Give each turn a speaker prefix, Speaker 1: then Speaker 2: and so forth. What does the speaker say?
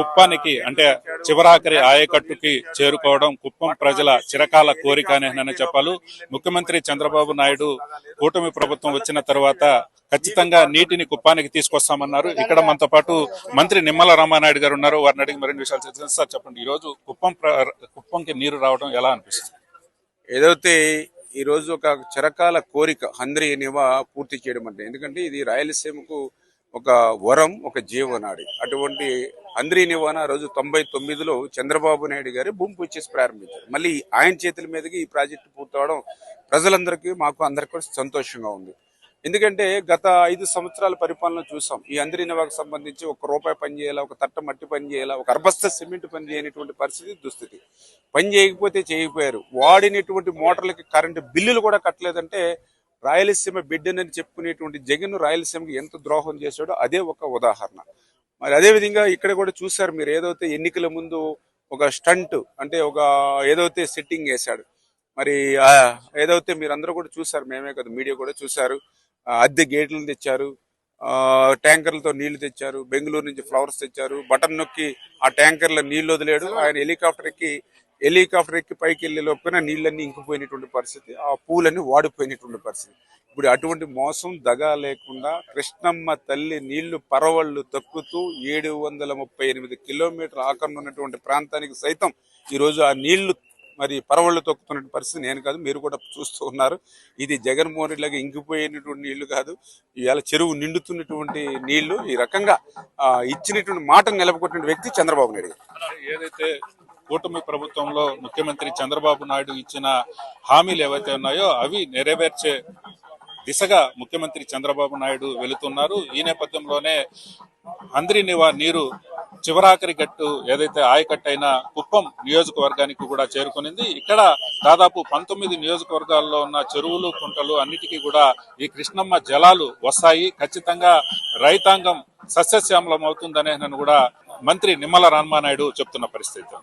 Speaker 1: కుప్పానికి అంటే చివరాఖరి ఆయకట్టుకి చేరుకోవడం కుప్పం ప్రజల చిరకాల కోరిక అని చెప్పాలి. ముఖ్యమంత్రి చంద్రబాబు నాయుడు కూటమి ప్రభుత్వం వచ్చిన తర్వాత ఖచ్చితంగా నీటిని కుప్పానికి తీసుకొస్తామన్నారు. ఇక్కడ మనతో పాటు మంత్రి నిమ్మల రామానాయుడు గారు ఉన్నారు. వారిని అడిగి మరిన్ని విషయాలు చర్చించారు సార్ చెప్పండి. ఈ రోజు కుప్పం కుప్పంకి నీరు రావడం ఎలా అనిపిస్తుంది?
Speaker 2: ఏదైతే ఈ రోజు ఒక చిరకాల కోరిక హంద్రి నివా పూర్తి చేయడం అంటే ఎందుకంటే ఇది రాయలసీమకు ఒక వరం ఒక జీవనాడి. అటువంటి అంద్రీ నివాణ రోజు తొంభై తొమ్మిదిలో చంద్రబాబు నాయుడు గారు భూమి పూజ చేసి ప్రారంభించారు. మళ్ళీ ఆయన చేతుల మీదకి ఈ ప్రాజెక్టు పూర్తవడం ప్రజలందరికీ మాకు అందరికీ సంతోషంగా ఉంది. ఎందుకంటే గత ఐదు సంవత్సరాల పరిపాలన చూసాం. ఈ అందరి నివాకు సంబంధించి ఒక రూపాయి పని చేయాలా ఒక తట్ట మట్టి పని చేయాలా ఒక అర్బస్త సిమెంట్ పని చేయనటువంటి పరిస్థితి దుస్థితి. పని చేయకపోతే చేయకపోయారు. వాడినటువంటి మోటార్లకి కరెంటు బిల్లులు కూడా కట్టలేదంటే రాయలసీమ బిడ్డనని చెప్పుకునేటువంటి జగన్ రాయలసీమకి ఎంత ద్రోహం చేశాడో అదే ఒక ఉదాహరణ. మరి అదే విధంగా ఇక్కడ కూడా చూశారు మీరు ఏదైతే ఎన్నికల ముందు ఒక స్టంట్ అంటే ఒక ఏదైతే సెట్టింగ్ వేశాడు మరి ఏదైతే మీరు అందరూ కూడా చూశారు మేమే కదా మీడియా కూడా చూశారు అద్దె గేట్లు తెచ్చారు ఆ ట్యాంకర్లతో నీళ్ళు తెచ్చారు బెంగళూరు నుంచి ఫ్లవర్స్ తెచ్చారు బటన్ నొక్కి ఆ ట్యాంకర్ల నీళ్ళు వదిలేడు ఆయన హెలికాప్టర్ హెలికాప్టర్ ఎక్కి పైకి వెళ్ళే లోపల నీళ్ళన్నీ ఇంకిపోయినటువంటి పరిస్థితి ఆ పూలన్నీ వాడిపోయినటువంటి పరిస్థితి. ఇప్పుడు అటువంటి మోసం దగా లేకుండా కృష్ణమ్మ తల్లి నీళ్ళు పరవళ్ళు తక్కుతూ ఏడు వందల ముప్పై ఎనిమిది కిలోమీటర్ ఆకరణ ఉన్నటువంటి ప్రాంతానికి సైతం ఈరోజు ఆ నీళ్ళు మరి పరవళ్ళు తొక్కుతున్న పరిస్థితి నేను కాదు మీరు కూడా చూస్తూ ఉన్నారు. ఇది జగన్మోహన్ రెడ్డి లాగా ఇంకిపోయినటువంటి నీళ్ళు కాదు ఇవాళ చెరువు నిండుతున్నటువంటి నీళ్ళు ఈ రకంగా ఆ, ఇచ్చినటువంటి మాటను నిలబకొట్టిన వ్యక్తి చంద్రబాబు నాయుడు
Speaker 1: ఏదైతే కూటమి ప్రభుత్వంలో ముఖ్యమంత్రి చంద్రబాబు నాయుడు ఇచ్చిన హామీలు ఏవైతే ఉన్నాయో అవి నెరవేర్చే దిశగా ముఖ్యమంత్రి చంద్రబాబు నాయుడు వెళుతున్నారు. ఈ నేపథ్యంలోనే అందరి నివా నీరు చివరాఖరి గట్టు ఏదైతే ఆయకట్టైన కుప్పం నియోజకవర్గానికి కూడా చేరుకునింది. ఇక్కడ దాదాపు పంతొమ్మిది నియోజకవర్గాల్లో ఉన్న చెరువులు కుంటలు అన్నిటికీ కూడా ఈ కృష్ణమ్మ జలాలు వస్తాయి. ఖచ్చితంగా రైతాంగం సస్యశ్యామలం అవుతుందనే కూడా మంత్రి నిమ్మల రామానాయుడు చెప్తున్న పరిస్థితి.